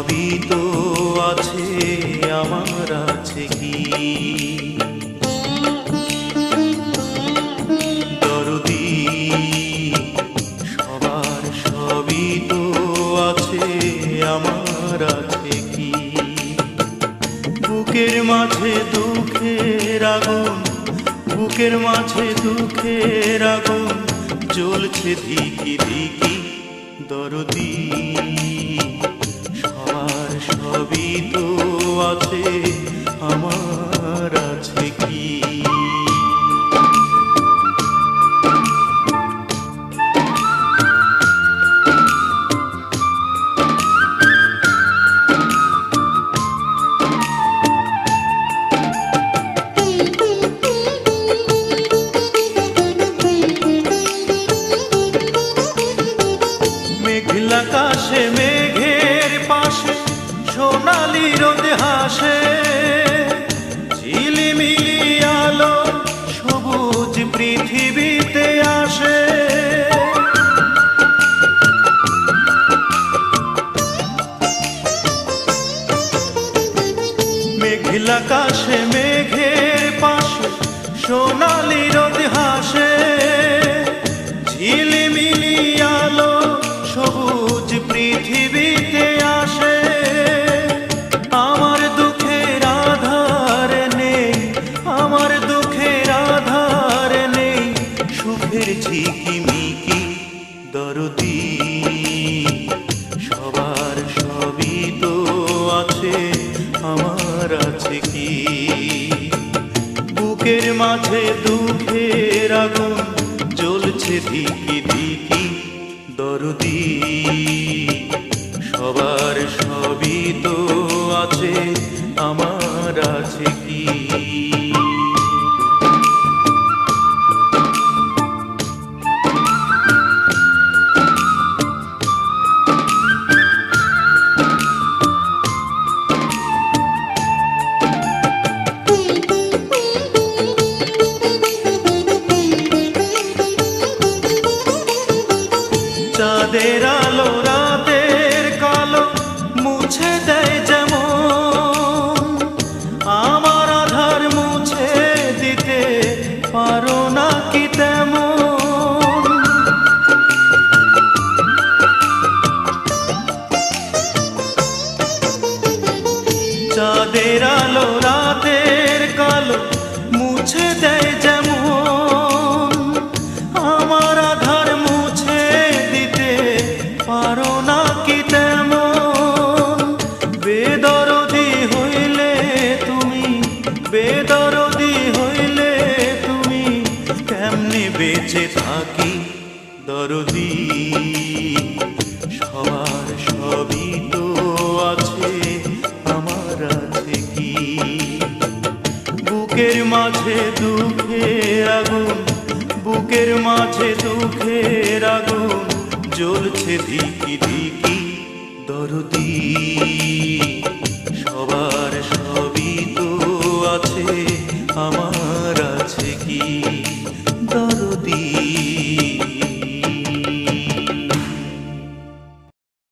সবই তো আছে, আমার আছে কি? দরদি, সবার সবই তো আছে, আমার আছে কি? বুকের মাঝে দুঃখের আগুন, বুকের মাঝে দুঃখের আগুন, জ্বলছে ধিকি ধিকি দরদি। আছে। হাসে ঝিলিমিলি আলো সবুজ পৃথিবীতে আসে। মেঘলা কাশে মেঘের পাশে সোনালি রোদ হাসে। আমার আছে কি? বুকের মাঝে দুঃখের আগুন জ্বলছে ধিকি ধিকি দরদি। সবার সবই তো আছে, আমার আছে কি? পারো না কি তেমন? চাঁদের আলো বেঁচে থাকি দরদি। সবার সবই তো আছে, আমার আছে কি? বুকের মাঝে দুঃখের আগুন, বুকের মাঝে দুঃখের আগুন, জ্বলছে ধিকি ধিকি দরদি।